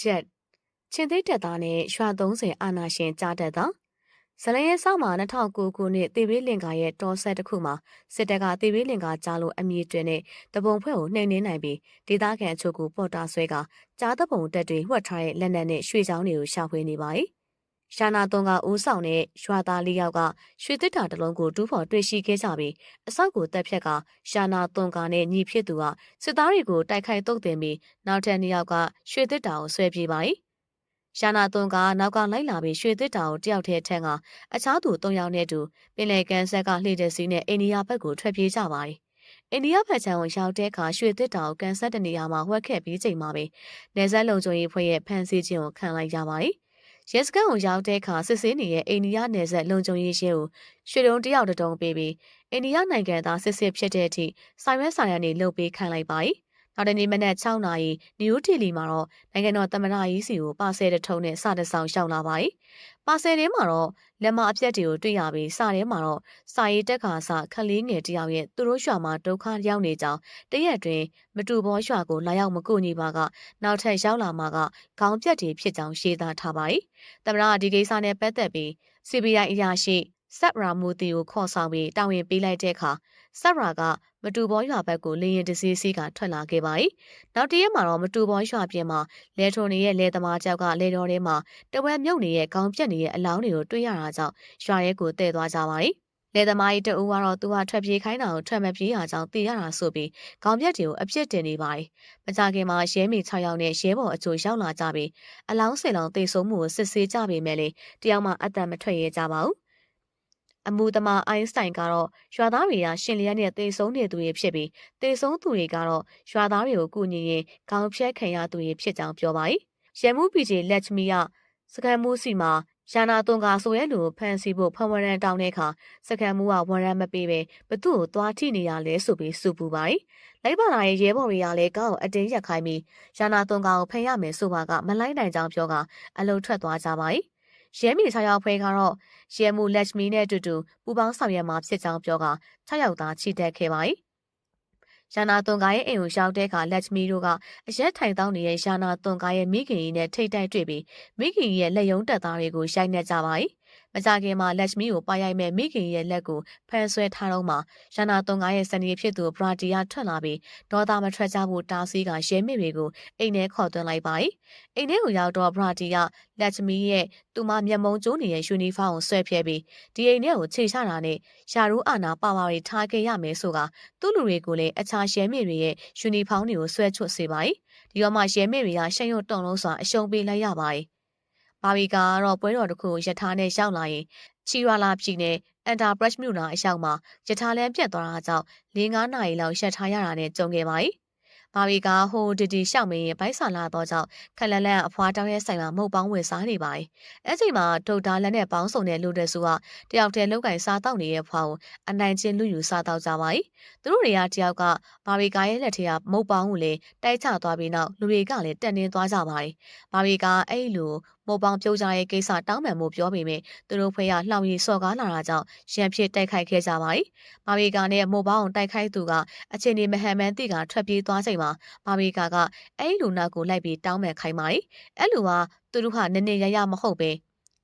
ချက်ချင်းသိတက်သားနဲ့ရွာ30အာနာရှင်ကြားတက်သားဇလရဲဆောက်မှာ2009ခုနှစ်တေဘေးလင်္ကာရဲ့တော်ဆက်တစ်ခုမှာစစ်တပ်ကတေဘေးလင်္ကာကြားလို့အမည်တွင်တဲ့တပုံဖွဲ့ကိုနှိမ်နင်းနိုင်ပြီးဒေသခံအချို့ကိုပေါ်တာဆွဲကကြားတပုံတက်တွေဝှက်ထားတဲ့လက်နက်နဲ့ရွှေချောင်းတွေကိုရှာဖွေနေပါ යි ရှာနာသွန်ကဦးဆောင်တဲ့ရွာသားလေးယောက်ကရွှေသစ်တာတစ်လုံးကိုတူးဖော်တွေ့ရှိခဲ့ကြပြီးအဆောက်ကိုတက်ဖြက်ကရှာနာသွန်ကနဲ့ညီဖြစ်သူကစစ်သားတွေကိုတိုက်ခိုက်တုတ်တင်ပြီးနောက်ထပ်နှစ်ယောက်ကရွှေသစ်တာကိုဆွဲပြေးပါ၏ရှာနာသွန်ကနောက်ကလိုက်လာပြီးရွှေသစ်တာကိုတယောက်တည်းထက်ကအခြားသူ၃ယောက်နဲ့တူပင်လယ်ကန်ဆက်ကလှည့်တဲ့စီးနဲ့အိန္ဒိယဘက်ကိုထွက်ပြေးကြပါတယ်အိန္ဒိယဘက်ခြမ်းကိုရောက်တဲ့အခါရွှေသစ်တာကိုကန်ဆက်တဲ့နေရာမှာဝှက်ခဲ့ပြီးချိန်မှာပဲနေဆက်လုံချုံရေးဖွဲ့ရဲ့ဖန်ဆီးခြင်းကိုခံလိုက်ရပါတယ်။ ရဲစခန်းကိုရောက်တဲ့အခါစစ်ဆေးနေတဲ့အိန္ဒိယနယ်စပ်လုံခြုံရေးရှင်းကိုရွှေတုံးတယောက်တတုံးပေးပြီးအိန္ဒိယနိုင်ငံသားစစ်စစ်ဖြစ်တဲ့အထိဆိုင်ရွက်ဆိုင်ရနေလှုပ်ပေးခံလိုက်ပါ၏ နောက်တနေ့မနက်6နာရီနယူးဒေလီမှာတော့နိုင်ငံတော်သမ္မတကြီးစီကိုပါဆယ်တထုံနဲ့စတဆောင်ရှောက်လာပါ၏ပါဆယ်ထဲမှာတော့လက်မအပြက်တွေကိုတွေ့ရပြီးစာထဲမှာတော့စာရေးတက်ခါစခလေးငယ်တယောက်ရဲ့သူတို့ရွာမှာဒုက္ခရောက်နေကြောင်းတရက်တွင်မတူဘောရွာကိုလာရောက်မကူညီပါကနောက်ထပ်ရောက်လာမှာကခေါင်းပြက်တွေဖြစ်ကြောင်းရှင်းသားထားပါ၏သမ္မတကဒီကိစ္စနဲ့ပတ်သက်ပြီး CBI အရာရှိ ဆက်ရာမူတီကိုခေါ်ဆောင်ပြီးတာဝန်ပေးလိုက်တဲ့အခါဆက်ရာကမတူဘောရွာဘက်ကိုလေရင်တစည်းစီးကထွက်လာခဲ့ပါ၏နောက်တရက်မှာတော့မတူဘောရွာပြင်မှာလဲထုံနေရဲ့လဲသမားကြောက်ကလဲတော်ထဲမှာတဝက်မြုပ်နေရဲ့ခေါင်းပြက်နေရဲ့အလောင်းတွေကိုတွေ့ရတာကြောင့်ရွာရဲကိုတည့်သွားကြပါ၏လေသမားကြီးတူကတော့သူဟာထွက်ပြေးခိုင်းတာကိုထွက်မပြေးရကြောင်းသိရတာဆိုပြီးခေါင်းပြက်တွေကိုအပြစ်တင်နေပါ යි မကြခင်မှာရဲမေ6ယောက်နဲ့ရဲဘော်အချို့ရောက်လာကြပြီးအလောင်းစင်လောင်တေဆုံးမှုကိုစစ်ဆေးကြပေမဲ့လေတယောက်မှအတန်မထွက်ရဲကြပါဘူး အမှုသမားအိုင်းစတိုင်ကတော့ရွာသားတွေကရှင်လျက်နဲ့တေဆုံးနေသူတွေဖြစ်ပြီးတေဆုံးသူတွေကတော့ရွာသားတွေကိုကူညီရင်ခေါင်းဖြတ်ခံရသူတွေဖြစ်ကြောင်းပြောပါတယ်။ရမူပီဂျီလက်ချမီကစကန်မူးစီမှာယာနာသွန်ကဆိုရဲလူကိုဖန်ဆီးဖို့ဖန်ဝရန်တောင်းတဲ့အခါစကန်မူးကဝရန်မပေးပဲဘသူ့ကိုသွားထိနေရလဲဆိုပြီးစူပူပါတယ်။လိုက်ပါလာရဲ့ရဲဘော်တွေကလည်းကောက်အတင်းရက်ခိုင်းပြီးယာနာသွန်ကကိုဖန်ရမယ်ဆိုပါကမလိုက်နိုင်ကြောင်းပြောကအလုံထွက်သွားကြပါတယ်။ ရဲမီ6ယောက်ဖွဲကတော့ရဲမှုလက်ချမီနဲ့အတူတူပူပေါင်းဆောင်ရွက်မှာဖြစ်ကြောင်းပြောက6ယောက်သားချီတက်ခဲ့ပါ යි ယာနာသွန်ကားရဲ့အိမ်ကိုရောက်တဲ့အခါလက်ချမီတို့ကအရက်ထိုင်တောင်းနေတဲ့ယာနာသွန်ကားရဲ့မိခင်ကြီးနဲ့ထိတ်တိုက်တွေ့ပြီးမိခင်ကြီးရဲ့လက်ယုံတက်သားတွေကိုရိုက်နှက်ကြပါ යි မကြခင်မှာလက်ရှမီကိုပါရိုက်မဲ့မိခင်ရဲ့လက်ကိုဖမ်းဆွဲထားတော့မှရနာ39ရဲ့စနေဖြစ်သူဘရာဒီယာထွက်လာပြီးဒေါသမထွက်ကြဖို့တားဆီးကရဲမိတွေကိုအိမ်ထဲခေါ်သွင်းလိုက်ပါတယ်။အိမ်ထဲကိုရောက်တော့ဘရာဒီယာလက်ရှမီရဲ့သူမမျက်မှုံးကျိုးနေတဲ့ယူနီဖောင်းကိုဆွဲဖြဲပြီးဒီအိမ်ထဲကိုခြေချတာနဲ့ယာရူးအာနာပါဝါတွေထားခဲ့ရမယ်ဆိုကသူ့လူတွေကိုလည်းအခြားရဲမိတွေရဲ့ယူနီဖောင်းတွေကိုဆွဲချွတ်စေပါတယ်။ဒီတော့မှရဲမိတွေကရှန်ရုံတုံလုံးစွာအရှုံးပေးလိုက်ရပါတယ်။ ဘာဘီကတော့ပွဲတော်တစ်ခုကိုယထာနဲ့ရောက်လာရင်ချီရွာလာပြည်နယ်အန်တာဘရက်မြို့နာအရောက်မှာယထာလန်းပြတ်သွားတာကြောင့်၄၅နာရီလောက်ရက်ထားရတာနဲ့ကြုံခဲ့ပါ යි ဘာဘီကဟိုတီတီရှောက်မင်းရဲ့ဘိုက်ဆာလာတော့ကြောင့်ခက်လန်လန်အဖွားတောင်းရဲ့ဆိုင်မှာမုတ်ပေါင်းဝင်စားနေပါ යි အဲ့ချိန်မှာဒုတ်တာလက်နဲ့ပေါင်းစုံတဲ့လူတဲ့စုကတယောက်တည်းလောက်ကင်စားတောက်နေတဲ့ဖွားကိုအနိုင်ချင်းလူယူစားတောက်ကြပါ යි သူတို့တွေကတယောက်ကဘာဘီကာရဲ့လက်ထက်ကမုတ်ပေါင်းကိုလည်းတိုက်ချသွားပြီးနောက်လူတွေကလည်းတက်နေသွားကြပါ යි ဘာဘီကအဲ့လူ မုတ်ပေါင်းပြုတ်ကြရဲ့ကိစ္စတောင်းပန်မှုပြောပေမဲ့သူတို့ဖွဲ့ရလှောင်ရီစော်ကားလာတာကြောင့်ရန်ဖြစ်တိုက်ခိုက်ခဲ့ကြပါတယ်။ဘာဘီကာနဲ့မုတ်ပေါင်းတိုက်ခိုက်သူကအခြေအနေမဟန်မှန်သိကထွက်ပြေးသွားချိန်မှာဘာဘီကာကအဲ့လူနာကိုလိုက်ပြီးတောင်းပန်ခိုင်းပါတယ်။အဲ့လူကသူတို့ဟာနည်းနည်းရရမဟုတ်ပဲ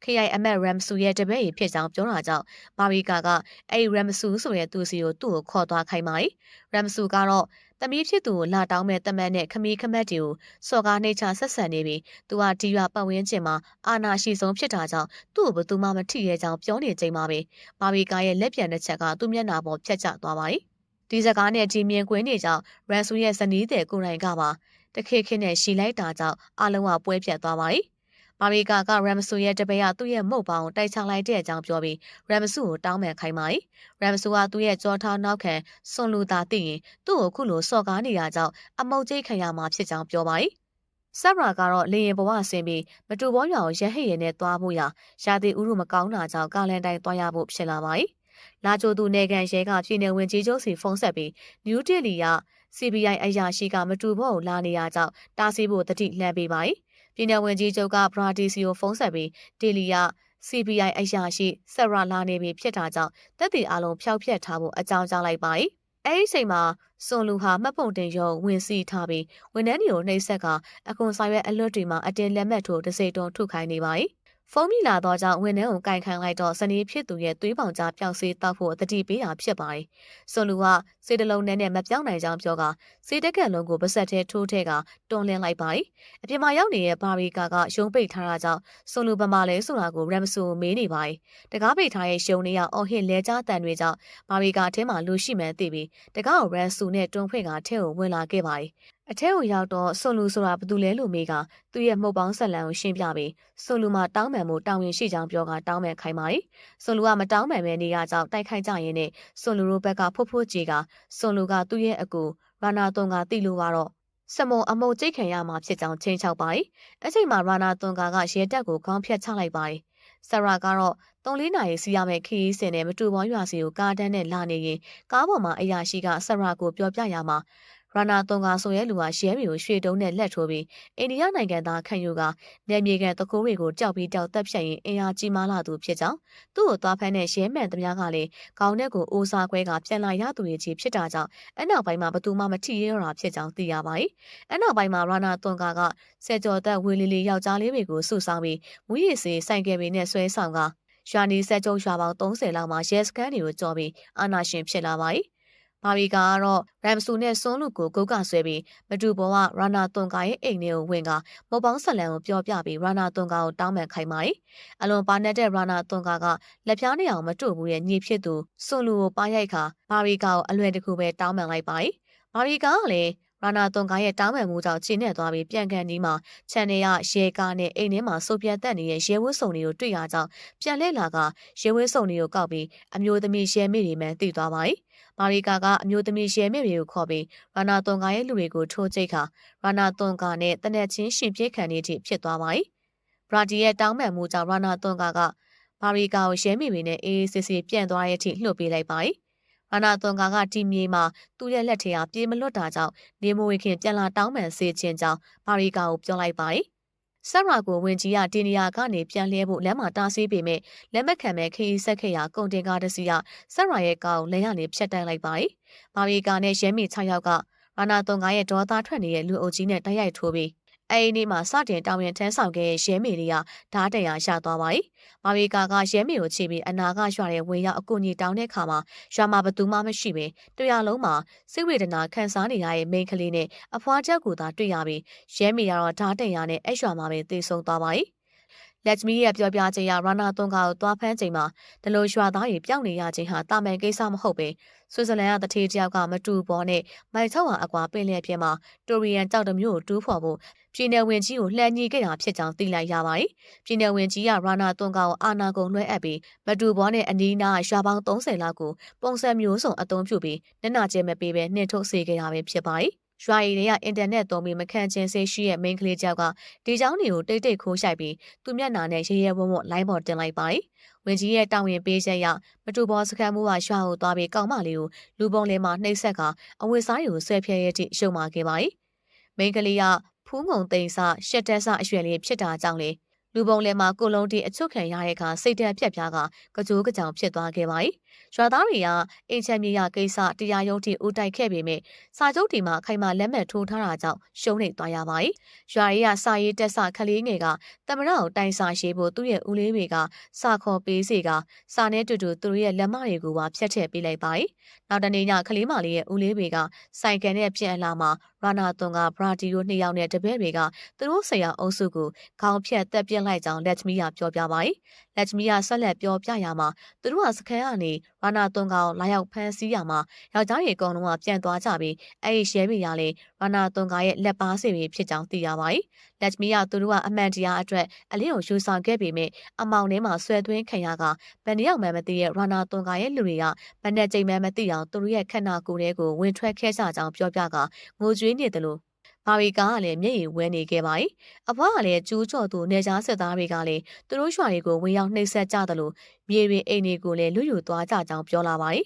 KI အမတ်ရမ်ဆူရဲ့တပည့်ရဖြစ်ကြောင်းပြောတာကြောင့်ဘာဘီကာကအဲ့ရမ်ဆူဆိုတဲ့သူစီကိုသူ့ကိုခေါ်သွားခိုင်းပါတယ်။ရမ်ဆူကတော့ သမီးဖြစ်သူကိုလာတောင်းမဲ့တမန်နဲ့ခမီးခမက်တွေကိုစော်ကားနှိမ့်ချဆက်ဆံနေပြီးသူကဒီရွာပတ်ဝန်းကျင်မှာအာနာရှိဆုံးဖြစ်တာကြောင့်သူ့ကိုဘယ်သူမှမထိရဲကြောင်းပြောနေချိန်မှာပဲဘာဘီကာရဲ့လက်ပြန်တစ်ချက်ကသူ့မျက်နှာပေါ်ဖြတ်ကျသွားပါ යි ဒီစကားနဲ့ဒီမြင်ကွင်းနေကြောင့်ရန်ဆူရဲ့ဇနီးတဲ့ကိုယ်တိုင်ကပါတခေခေနဲ့ရှီလိုက်တာကြောင့်အလုံးကပွဲပြတ်သွားပါ යි မာရီကာကရမ်ဆူရဲ့တပည့်ကသူ့ရဲ့မုတ်ပေါင်းတိုက်ချလိုက်တဲ့အကြောင်းပြောပြီးရမ်ဆူကိုတောင်းပန်ခိုင်းပါတယ်။ရမ်ဆူကသူ့ရဲ့ကြောထားနောက်ခံစွန်လူသာသိရင်သူ့ကိုခုလိုစော်ကားနေတာကြောင့်အမုတ်ကျိတ်ခံရမှာဖြစ်ကြောင်းပြောပါတယ်။ဆပ်ရာကတော့လေရင်ဘဝဆင်းပြီးမတူဘောရွာကိုရဟိရင်နဲ့သွားဖို့ရရာသီဥရုမကောင်းတာကြောင့်ကာလန်တိုင်းသွားရဖို့ဖြစ်လာပါ යි လာချိုသူနေကန်ရဲကပြည်နယ်ဝင်ကြီးချုပ်စီဖုန်းဆက်ပြီးနယူးဒလီက CBI အရာရှိကမတူဘောကိုလာနေရကြောင့်တားဆီးဖို့တတိလှမ်းပေးပါ යි ပြည်နယ်ဝန်ကြီးချုပ်ကဘရာဒီစီကိုဖုန်းဆက်ပြီးဒေလီက CBI အရာရှိဆက်ရာလာနေပြီဖြစ်တာကြောင့်တက်တီအလုံးဖျောက်ဖျက်ထားဖို့အကြောင်းကြားလိုက်ပါ යි အဲဒီအချိန်မှာစွန်လူဟာမှတ်ပုံတင်ရုံဝင်စီထားပြီးဝန်ထမ်းတွေကိုနှိပ်စက်ကအခွန်ဆောင်ရွက်အလွတ်တွေမှာအတင်လက်မှတ်ထိုးတစိတုံထုခိုင်းနေပါ යි ဖုန်းမိလာတော့ကြောင့်ဝန်ထမ်းကိုကင်ခံလိုက်တော့ဇနီးဖြစ်သူရဲ့သွေးပေါင်ကြားပျောက်စေးတောက်ဖို့တတိပေးတာဖြစ်ပါတယ်။စွန်လူကစေတလုံးနဲ့နဲ့မပြောင်းနိုင်ကြောင်းပြောကစေတက်ကက်လုံးကိုပါဆက်ထဲထိုးထဲကတွန်းလင်းလိုက်ပါတယ်။အပြင်မှာရောက်နေတဲ့ဘာရီကာကရုံးပိတ်ထားတာကြောင့်စွန်လူပမာလဲဆိုတာကိုရမ်ဆူမေးနေပါတယ်။တကားပိတ်ထားရဲ့ရှုံတွေကအော်ဟစ်လဲကြားတန်တွေကြောင့်ဘာရီကာထဲမှာလူရှိမှန်းသိပြီးတကားကိုရမ်ဆူနဲ့တွန်းဖွင့်ကထဲကိုဝင်လာခဲ့ပါတယ်။ အထဲကိုရောက်တော့ဆွန်လူဆိုတာဘာတူလဲလို့မေးကသူ့ရဲ့မှုတ်ပေါင်းဆက်လံကိုရှင်းပြပြီးဆွန်လူမှာတောင်းပန်မှုတာဝန်ရှိကြောင်းပြောကတောင်းပန်ခိုင်းပါတယ်။ဆွန်လူကမတောင်းပန်ပဲနေရကြောင်းတိုက်ခိုက်ကြရင်းနဲ့ဆွန်လူတို့ဘက်ကဖွတ်ဖွတ်ကြီးကဆွန်လူကသူ့ရဲ့အကူရာနာသွန်ကတိလို့ကတော့စမုံအမုတ်ကြိတ်ခံရမှာဖြစ်ကြောင်းချင်းချောက်ပါတယ်။အချိန်မှာရာနာသွန်ကကရဲတက်ကိုခေါင်းဖြတ်ချလိုက်ပါတယ်။ဆရာကတော့၃လေးနာရီစီးရမယ့်ခရီးစဉ်နဲ့မတူဘောရွာစီကိုကားတန်းနဲ့လာနေရင်ကားပေါ်မှာအရာရှိကဆရာကိုပြောပြရမှာ ရာနာသွန်ကဆိုရဲလူဟာရဲမီကိုရွှေတုံးနဲ့လက်ထိုးပြီးအိန္ဒိယနိုင်ငံသားခံယူကနယ်မြေကန်တကိုးတွေကိုကြောက်ပြီးတောက်တက်ဖြတ်ရင်အင်အားကြီးမားလာသူဖြစ်ကြောင်းသူ့ကိုသွားဖမ်းတဲ့ရဲမှန်သမားကလည်းခေါင်းထဲကိုအိုးစားခွဲကပြန်လာရသူတွေကြီးဖြစ်တာကြောင့်အနောက်ပိုင်းမှာဘသူမှမထီရတာဖြစ်ကြောင်းသိရပါတယ်။အနောက်ပိုင်းမှာရာနာသွန်ကကဆယ်ကျော်သက်ဝေလီလီယောက်ျားလေးတွေကိုစုဆောင်းပြီးမူရည်စေဆိုင်ကယ်တွေနဲ့ဆွဲဆောင်ကရွာနီဆက်ကျုံရွာပေါင်း30လောက်မှာရဲစခန်းတွေကိုကြော်ပြီးအာနာရှင်ဖြစ်လာပါ တယ်။ဘာဘီကာကတော့ရမ်ဆူနဲ့စွန်းလူကိုဂုတ်ကဆွဲပြီးမတူဘောကရာနာသွန်ကာရဲ့အိမ်ထဲကိုဝင်ကမော်ပေါင်းဆက်လန်ကိုပြောပြပြီးရာနာသွန်ကာကိုတောင်းပန်ခိုင်းပါတယ်။အလွန်ပါနေတဲ့ရာနာသွန်ကာကလက်ပြားနေအောင်မတူဘူးရဲ့ညီဖြစ်သူစွန်လူကိုပါရိုက်ခါဘာဘီကာကိုအလွယ်တကူပဲတောင်းပန်လိုက်ပါတယ်။ဘာဘီကာကလည်းရာနာသွန်ကာရဲ့တောင်းပန်မှုကြောင့်ခြေနဲ့သွားပြီးပြန်ကန်ဒီမှာချန်နယ်ရရဲကားနဲ့အိမ်ထဲမှာစုပ်ပြတ်တက်နေတဲ့ရဲဝတ်စုံတွေကိုတွေ့ရကြောင်းပြန်လဲလာကရဲဝတ်စုံတွေကိုကောက်ပြီးအမျိုးသမီးရဲမိတွေမှန်သိသွားပါတယ်။ မာရီကာကအမျိုးသမီးရဲမိတွေကိုခေါ်ပြီးရာနာသွန်ကာရဲ့လူတွေကိုထိုးချိတ်ခါရာနာသွန်ကာနဲ့တနက်ချင်းရှင်ပြေးခံနေသည့်ဖြစ်သွားပါတယ်။ဘရာဒီရဲ့တောင်းပန်မှုကြောင့်ရာနာသွန်ကာကမာရီကာကိုရဲမိတွေနဲ့အေးအေးဆေးဆေးပြန်သွားတဲ့အထိလှုပ်ပေးလိုက်ပါတယ်။အာနာသွန်ကာကတီမြေမှာသူ့ရဲ့လက်ထဲကပြေးမလွတ်တာကြောင့်နေမဝေခင်ပြန်လာတောင်းပန်စေခြင်းကြောင့်ပါရီကာကိုပြောလိုက်ပါတယ်။ ဆရာကိုဝင်ကြီးကတီနီယာကနေပြန်လဲဖို့လမ်းမှာတားဆီးပေမဲ့လက်မခံမဲ့ခရီးဆက်ခဲ့ရာကုန်တင်ကားတစ်စီးကဆရာရဲ့ကားကိုလက်ရနေဖြတ်တန်းလိုက်ပါတယ်။ပါရီကာနဲ့ရဲမီ6ယောက်ကအာနာသွန်ကာရဲ့ဒေါသထွက်နေတဲ့လူအုပ်ကြီးနဲ့တိုက်ရိုက်ထိုးပြီး အဲဒီနေ့မှာစတင်တောင်းရင်ထမ်းဆောင်ခဲ့ရဲမေတွေကဓာတ်တရာရသွားပါ යි ။မာဝီကာကရဲမေကိုချီပြီးအနာကရွာတဲ့ဝင်ရောက်အကူအညီတောင်းတဲ့အခါမှာရွာမှာဘသူမှမရှိပဲတရားလုံးမှာစိတ်ဝေဒနာခံစားနေရတဲ့မိန်းကလေးနဲ့အဖွားချက်ကိုသာတွေ့ရပြီးရဲမေကတော့ဓာတ်တရာနဲ့အဲ့ရွာမှာပဲသေဆုံးသွားပါ යි ။ လက်ချမီရဲ့ပြောပြခြင်းအရရာနာသွန်ကာကိုသွားဖမ်းချိန်မှာဒလိုရွာသားတွေပျောက်နေရခြင်းဟာတာမန်ကိစ္စမဟုတ်ပဲဆွစ်ဇာလန်ကတထေးတယောက်ကမတူဘောနဲ့မိုင်600အကွာပင်လယ်ပြင်မှာတိုရီယန်ကြောက်တမျိုးကိုတူးဖော်ဖို့ပြည်နယ်ဝင်ကြီးကိုလှန်ညီခဲ့တာဖြစ်ကြောင်းသိလိုက်ရပါတယ်။ပြည်နယ်ဝင်ကြီးကရာနာသွန်ကောင်အာနာကုန်လွှဲအပ်ပြီးမတူဘောနဲ့အနီးနားရွာပေါင်း30လောက်ကိုပုံစံမျိုးစုံအသုံးပြုပြီးနက်နာကျဲမပေးဘဲနှင်ထုတ်စေခဲ့တာပဲဖြစ်ပါတယ်။ ရွာရည်တွေကအင်တာနက်သုံးပြီးမခံချင်းစေးရှိရဲ့မိန်းကလေးကြောက်ကဒီเจ้าတွေကိုတိတ်တိတ်ခိုးရှိုက်ပြီးသူမျက်နာနဲ့ရေရဲဝုံဝုံလိုင်းပေါ်တင်လိုက်ပါတယ်။ဝင်ကြီးရဲ့တောင်းရင်ပေးချက်ရမတူဘောစခန်းမှုကရွာကိုသွားပြီးကောက်မလေးကိုလူပုံလေးမှာနှိပ်ဆက်ကအဝတ်စားတွေကိုဆွဲဖြဲရဲ့အထိရှုံမာခဲ့ပါတယ်။မိန်းကလေးကဖူးငုံသိမ်းစရှက်တက်စအရွယ်လေးဖြစ်တာကြောင့်လေ လူပုံလယ်မှာကိုလုံးတီအချွတ်ခံရတဲ့အခါစိတ်တက်ပြက်ပြားကကကြိုးကကြောင်ဖြစ်သွားခဲ့ပါ၏ရွာသားတွေကအိမ်ချမ်းမြေရကိစ္စတရားရုံးထိဦးတိုက်ခဲ့ပေမဲ့စာချုပ်တီမှာခိုင်မာလက်မှတ်ထိုးထားတာကြောင့်ရှုံးနေသွားရပါ၏ရွာရေးကစာရေးတက်စာခလေးငယ်ကတမရကိုတိုင်စာရေးဖို့သူ့ရဲ့ဦးလေးတွေကစာခေါ်ပေးစေကစာနဲ့တူတူသူတို့ရဲ့လက်မတွေကိုပါဖြတ်ထည့်ပေးလိုက်ပါ၏နောက်တနေ့ညခလေးမလေးရဲ့ဦးလေးတွေကစိုင်ကန်နဲ့ပြန်လာမှာ ရာနာသွန်ကဘရာဒီကိုနှစ်ယောက်နဲ့တပည့်တွေကသူတို့ဆရာအုပ်စုကိုခေါင်းဖြတ်တက်ပြစ်လိုက်ကြောင်းလက်ချမီကပြောပြပါ යි ။လက်ချမီကဆက်လက်ပြောပြရမှာသူတို့ကစခန်းကနေရာနာသွန်ကောင်လာရောက်ဖမ်းဆီးရမှာယောက်ျားတွေအကုန်လုံးကပြန်သွားကြပြီးအဲ့ဒီရဲမိရလေရာနာသွန်ကောင်ရဲ့လက်ပါစီတွေဖြစ်ကြောင်းသိရပါ යි ။လက်ချမီကသူတို့ကအမှန်တရားအတွက်အလင်းကိုယူဆောင်ခဲ့ပေမဲ့အမောင်ထဲမှာဆွဲသွင်းခံရကဘယ်နည်းအောင်မှမသိတဲ့ရာနာသွန်ကောင်ရဲ့လူတွေကဘယ်နဲ့ချိန်မှမသိအောင်သူတို့ရဲ့ခန္ဓာကိုယ်တွေကိုဝင်ထွက်ခဲ့ကြကြောင်းပြောပြကငိုကြွေးနေတယ်လို့မာရီကာကလည်းမျက်ရည်ဝဲနေခဲ့ပါ යි အဖွားကလည်းကျူးကျော်သူနေကြားစစ်သားတွေကလည်းသူတို့ရွာတွေကိုဝင်ရောက်နှိပ်စက်ကြသလိုမြေပြင်အိမ်တွေကိုလည်းလူယူသွားကြကြောင်းပြောလာပါ යි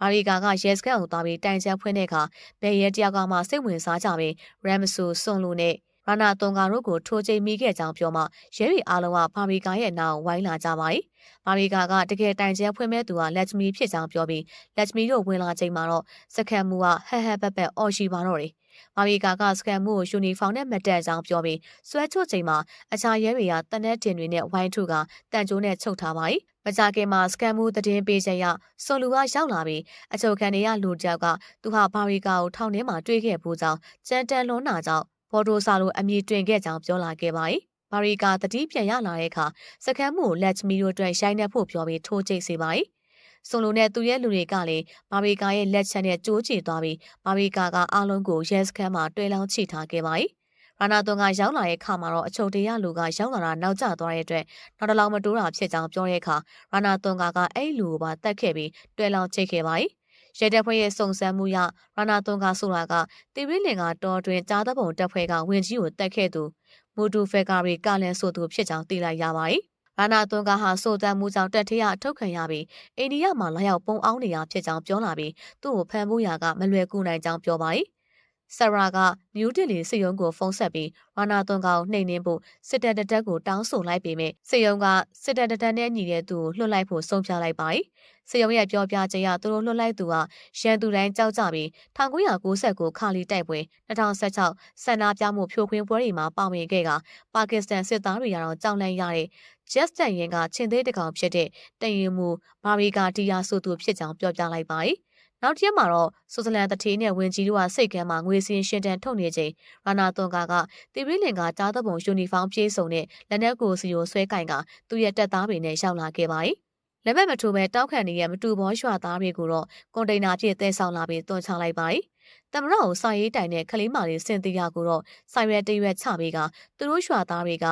မာရီကာကရဲစခန်းကိုသွားပြီးတိုင်ချက်ဖွင့်တဲ့အခါဘယ်ရဲတယောက်ကမှစိတ်ဝင်စားကြပြီးရမ်ဆူစွန်လူနဲ့ရရာနာသွန်ကာတို့ကိုထိုးချိန်မိခဲ့ကြောင်းပြောမှရဲတွေအားလုံးကဘာဘီကာရဲ့နာကိုဝိုင်းလာကြပါတယ်။ဘာဘီကာကတကယ်တိုင်ကျဲဖွင့်မဲ့သူကလက်ချမီဖြစ်ကြောင်းပြောပြီးလက်ချမီတို့ဝင်လာချိန်မှာတော့စကန်မူကဟက်ဟက်ပက်ပက်အော်ရှိပါတော့တယ်။ ဘာဘီကာကစကန်မူကိုယူနီဖောင်းနဲ့မတက်ကြောင်းပြောပြီးဆွဲချွတ်ချိန်မှာအခြားရဲတွေကတနက်တင်တွေနဲ့ဝိုင်းထုကတန်ကြိုးနဲ့ချုပ်ထားပါတယ်။မကြခင်မှာစကန်မူတည်င်းပေးချက်ရဆိုလူကရောက်လာပြီးအချုပ်ခံတွေကလူတယောက်ကသူဟာဘာဘီကာကိုထောင်ထဲမှာတွေ့ခဲ့ဖို့ကြောင့်ကြမ်းတမ်းလွန်းနာကြောင့်ဘော်ဒိုဆာလိုအမည်တွင်ခဲ့ကြောင်းပြောလာခဲ့ပါတယ်။ဘာရီကာတတိပြန်ရလာတဲ့အခါစကမ်းမှုကိုလက်ချမီတို့အတွက်ရိုင်းနှက်ဖို့ပြောပြီးထိုးချိတ်စေပါတယ်။ ဆိုလိုနဲ့သူရဲ့လူတွေကလည်းဘာရီကာရဲ့လက်ချက်နဲ့ကြိုးချီသွားပြီးဘာရီကာကအားလုံးကိုရဲစခန်းမှာတွဲလောင်းချိထားခဲ့ပါတယ်။ရာနာသွန်ကရောက်လာတဲ့အခါမှာတော့အချုပ်တရားလူကရောက်လာတာနောက်ကျသွားတဲ့အတွက်နောက်တစ်လောင်မတိုးတာဖြစ်ကြောင်းပြောတဲ့အခါရာနာသွန်ကကအဲ့လူကိုပါတတ်ခဲ့ပြီးတွဲလောင်းချိတ်ခဲ့ပါတယ်။ရဲတပ်ဖွဲ့ရဲ့စုံစမ်းမှုရရာနာသွန်ကဆိုတာကတေဝင်းလင်ကတော်တွင်ကြားသဘုံတပ်ဖွဲ့ကဝင်ကြီးကိုတက်ခဲ့သူမူတူဖက်ကာရီကလန်ဆိုသူဖြစ်ကြောင်းသိလိုက်ရပါတယ်။ ရာနာသွန်ကဟာစိုးတမ်းမှုကြောင့်တက်ထရအထုတ်ခံရပြီးအိန္ဒိယမှာလာရောက်ပုံအောင်နေရဖြစ်ကြောင်းပြောလာပြီးသူ့ကိုဖမ်းဖို့ရာကမလွယ်ကူနိုင်ကြောင်းပြောပါတယ်။ဆရာကမြူးတင်လီစစ်ရုံးကိုဖုန်းဆက်ပြီးရာနာသွန်ကောင်နှိမ်နှင်းဖို့စစ်တပ်တက်တက်ကိုတောင်းဆိုလိုက်ပေမဲ့စစ်ရုံးကစစ်တပ်တက်တက်နဲ့ညီတဲ့သူကိုလွှတ်လိုက်ဖို့ဆုံးဖြတ်လိုက်ပါ တယ်။စစ်ရုံးရဲ့ပြောပြချက်အရသူတို့လွှတ်လိုက်သူကရန်သူတိုင်းကြောက်ကြပြီး1999ခါလီတိုက်ပွဲ2016ဆန္ဒပြမှုဖြိုခွင်းပွဲတွေမှာပါဝင်ခဲ့ကပါကစ္စတန်စစ်သားတွေကတော့ကြောက်လန့်ရတဲ့ Just တန်ရင်ကချင်းသေးတကောင်ဖြစ်တဲ့တရင်မူဘာဘီကာတီယာဆိုသူဖြစ်ကြောင်းပြောပြလိုက်ပါတယ်။နောက်တစ်ရက်မှာတော့ဆွစ်ဇာလန်တထေးနဲ့ဝင်ကြီးတို့ကစိတ်ကမ်းမှာငွေစင်းရှင်းတန်ထုတ်နေချိန်ရာနာသွန်ကာကတီဗီလင်ကကြားသဘုံယူနီဖောင်းပြေးစုံနဲ့လက်နက်ကိုစီကိုဆွဲကင်ကသူ့ရဲ့တပ်သားတွေနဲ့ရောက်လာခဲ့ပါတယ်။ လက်မမထိုးမဲ့တောက်ခံနေရဲ့မတူဘောရွာသားတွေကိုတော့ကွန်တိန်နာဖြင့်တဲဆောင်လာပြီးတွန်းချလိုက်ပါတယ်။တမရကိုစာရေးတိုင်နဲ့ခလေးမာလေးစင်တီယာကိုတော့ဆိုင်ရွက်တရွက်ချပေးကသူတို့ရွာသားတွေက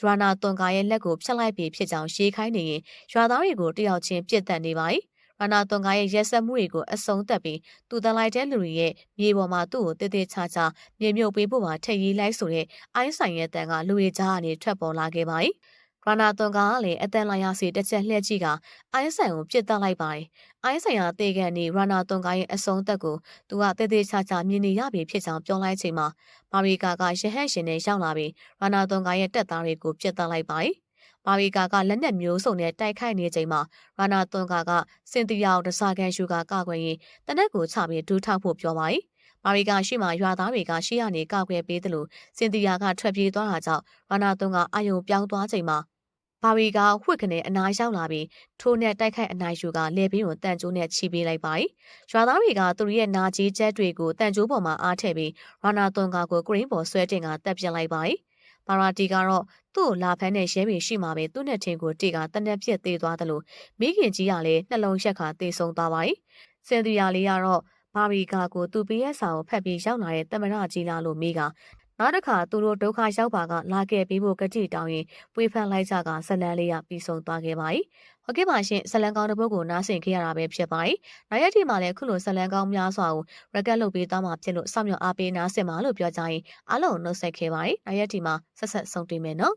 ရွာနာသွန်ကာရဲ့လက်ကိုဖြတ်လိုက်ပြီးဖြစ်ကြောင်းရေးခိုင်းနေရင်ရွာသားတွေကိုတယောက်ချင်းပြစ်တက်နေပါတယ်။ရာနာသွန်ကာရဲ့ရက်ဆက်မှုတွေကိုအဆုံးသက်ပြီးသူတန်လိုက်တဲ့လူတွေရဲ့မြေပေါ်မှာသူ့ကိုတည်တည်ချာချာမြေမြုပ်ပေးဖို့ပါထည့်ရေးလိုက်ဆိုတဲ့အိုင်းဆိုင်ရဲ့တန်ကလူတွေကြားကနေထွက်ပေါ်လာခဲ့ပါတယ်။ ရာနာသွန်ကလည်းအတန်လာရစီတစ်ချက်လှည့်ကြည့်ကအိုင်းဆိုင်ကိုပြစ်တက်လိုက်ပါတယ်။အိုင်းဆိုင်ကတေကန်နေရာနာသွန်ကရဲ့အဆုံးသက်ကိုသူကတည်တည်ချာချာမြင်နေရပြီဖြစ်ကြောင်းပြောလိုက်ချိန်မှာမာရီကာကရဟန့်ရှင်နဲ့ရောက်လာပြီးရာနာသွန်ကရဲ့တက်သားတွေကိုပြစ်တက်လိုက်ပါတယ်။မာရီကာကလက်နက်မျိုးစုံနဲ့တိုက်ခိုက်နေချိန်မှာရာနာသွန်ကာကစင်တီယာကိုတစားကန်ရှူကကကွယ်ရင်တနက်ကိုချပြီးဒူးထောက်ဖို့ပြောပါတယ်။ မာရီကာရှိမှရွာသားတွေကရှေ့ကနေကောက်ွယ်ပေးတယ်လို့စင်တီယာကထွက်ပြေးသွားတာကြောင့်ရာနာသွန်ကအာယုံပြောင်းသွားချိန်မှာဘာဝီကဝှက်ကနေအနားရောက်လာပြီးထိုးနဲ့တိုက်ခိုက်အနိုင်ယူကလေပင်းကိုတန်ကျိုးနဲ့ချီပေးလိုက်ပါတယ်။ရွာသားတွေကသူတို့ရဲ့နာကြီးချက်တွေကိုတန်ကျိုးပေါ်မှာအားထည့်ပြီးရာနာသွန်ကာကိုဂရင်းပေါ်ဆွဲတင်ကတက်ပြစ်လိုက်ပါတယ်။ဘာရာတီကတော့သူ့ကိုလာဖမ်းတဲ့ရဲတွေရှိမှပဲသူ့နဲ့ထင်ကိုတီကတနက်ပြစ်သေးသွားတယ်လို့မိခင်ကြီးကလည်းနှလုံးရက်ခါသေဆုံးသွားပါတယ်။စင်တီယာလေးကတော့ ဘာဘီကာကိုသူပေးရစာကိုဖတ်ပြီးရောက်လာတဲ့တမရကြီးလာလို့မိကနောက်တစ်ခါသူတို့ဒုက္ခရောက်ပါကလာခဲ့ပြီးဖို့ကတိတောင်းရင်ပွေးဖန်လိုက်ကြကဇလန်းလေးရပြီးဆုံးသွားခဲ့ပါ යි ဟုတ်ကဲ့ပါရှင်ဇလန်ကောင်းတစ်ပုဒ်ကိုနားဆင်ခဲ့ရတာပဲဖြစ်ပါ යි နောက်ရက်ဒီမှာလည်းခုလိုဇလန်ကောင်းများစွာကိုရက်ကက်လုပ်ပေးသွားမှာဖြစ်လို့စောင့်မျှော်အားပေးနားဆင်ပါလို့ပြောကြရင်အားလုံးနှုတ်ဆက်ခဲ့ပါ යි နောက်ရက်ဒီမှာဆက်ဆက်ဆုံးတွေ့မယ်နော်